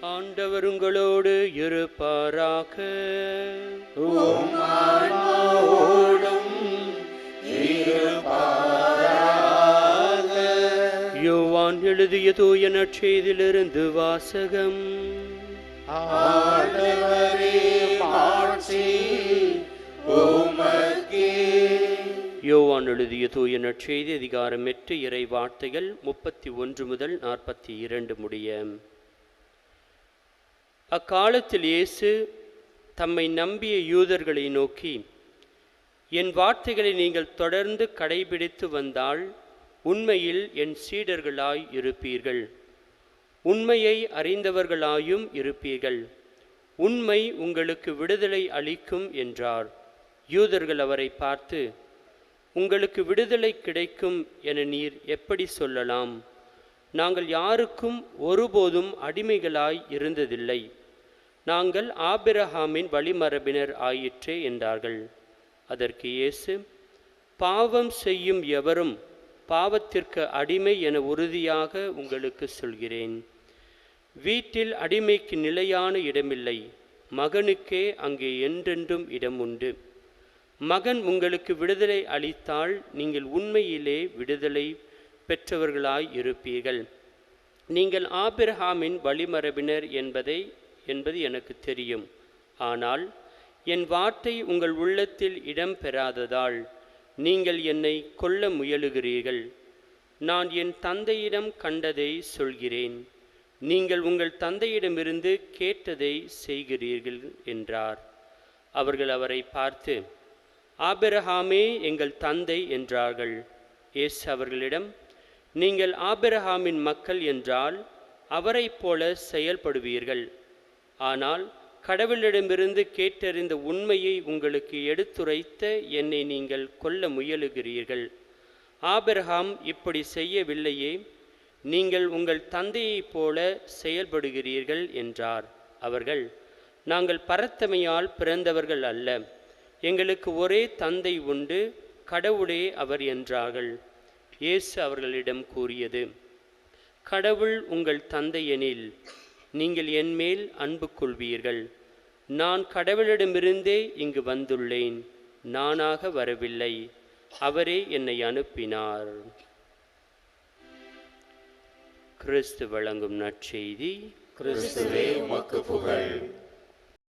ஆண்டவர் உங்களோடு இருப்பாராக. யோவான் எழுதிய தூய நற்செய்தியிலிருந்து வாசகம். யோவான் எழுதிய தூய நற்செய்தி அதிகாரம் எட்டு இறை வார்த்தைகள் முப்பத்தி ஒன்று முதல் நாற்பத்தி இரண்டு முடிய. அக்காலத்தில் இயேசு தம்மை நம்பிய யூதர்களை நோக்கி என் வார்த்தைகளை நீங்கள் தொடர்ந்து கடைபிடித்து வந்தால் உண்மையில் என் சீடர்களாய் இருப்பீர்கள். உண்மையை அறிந்தவர்களாயும் இருப்பீர்கள். உண்மை உங்களுக்கு விடுதலை அளிக்கும் என்றார். யூதர்கள் அவரை பார்த்து உங்களுக்கு விடுதலை கிடைக்கும் என நீர் எப்படி சொல்லலாம்? நாங்கள் யாருக்கும் ஒருபோதும் அடிமைகளாய் இருந்ததில்லை. நாங்கள் ஆபிரஹாமின் வழிமரபினர் ஆயிற்றே என்றார்கள். அதற்கு இயேசு பாவம் செய்யும் எவரும் பாவத்திற்கு அடிமை என உறுதியாக உங்களுக்கு சொல்கிறேன். வீட்டில் அடிமைக்கு நிலையான இடமில்லை. மகனுக்கே அங்கே என்றென்றும் இடம் உண்டு. மகன் உங்களுக்கு விடுதலை அளித்தால் நீங்கள் உண்மையிலே விடுதலை பெற்றவர்களாய் இருப்பீர்கள். நீங்கள் ஆபிரஹாமின் வழிமரபினர் என்பதை என்பது எனக்கு தெரியும். ஆனால் என் வார்த்தை உங்கள் உள்ளத்தில் இடம் பெறாததால் நீங்கள் என்னை கொல்ல முயலுகிறீர்கள். நான் என் தந்தையிடம் கண்டதை சொல்கிறேன். நீங்கள் உங்கள் தந்தையிடமிருந்து கேட்டதை செய்கிறீர்கள் என்றார். அவர்கள் அவரை பார்த்து ஆபிரஹாமே எங்கள் தந்தை என்றார்கள். இயேசு அவர்களிடம் நீங்கள் ஆபிரஹாமின் மக்கள் என்றால் அவரைப் போல செயல்படுவீர்கள். ஆனால் கடவுளிடமிருந்து கேட்டறிந்த உண்மையை உங்களுக்கு எடுத்துரைத்த என்னை நீங்கள் கொல்ல முயலுகிறீர்கள். ஆபிரகாம் இப்படி செய்யவில்லையே நீங்கள் உங்கள் தந்தையைப் போல செயல்படுகிறீர்கள் என்றார். அவர்கள் நாங்கள் பரத்தமையால் பிறந்தவர்கள் அல்ல எங்களுக்கு ஒரே தந்தை உண்டு கடவுளே அவர் என்றார்கள். இயேசு அவர்களிடம் கூறியது கடவுள் உங்கள் தந்தையெனில் நீங்கள் என்மேல் அன்பு கொள்வீர்கள். நான் கடவுளிடமிருந்தே இங்கு வந்துள்ளேன். நானாக வரவில்லை. அவரே என்னை அனுப்பினார். கிறிஸ்து வழங்கும் நற்செய்தி. கிறிஸ்துவே உமக்கு புகழ்.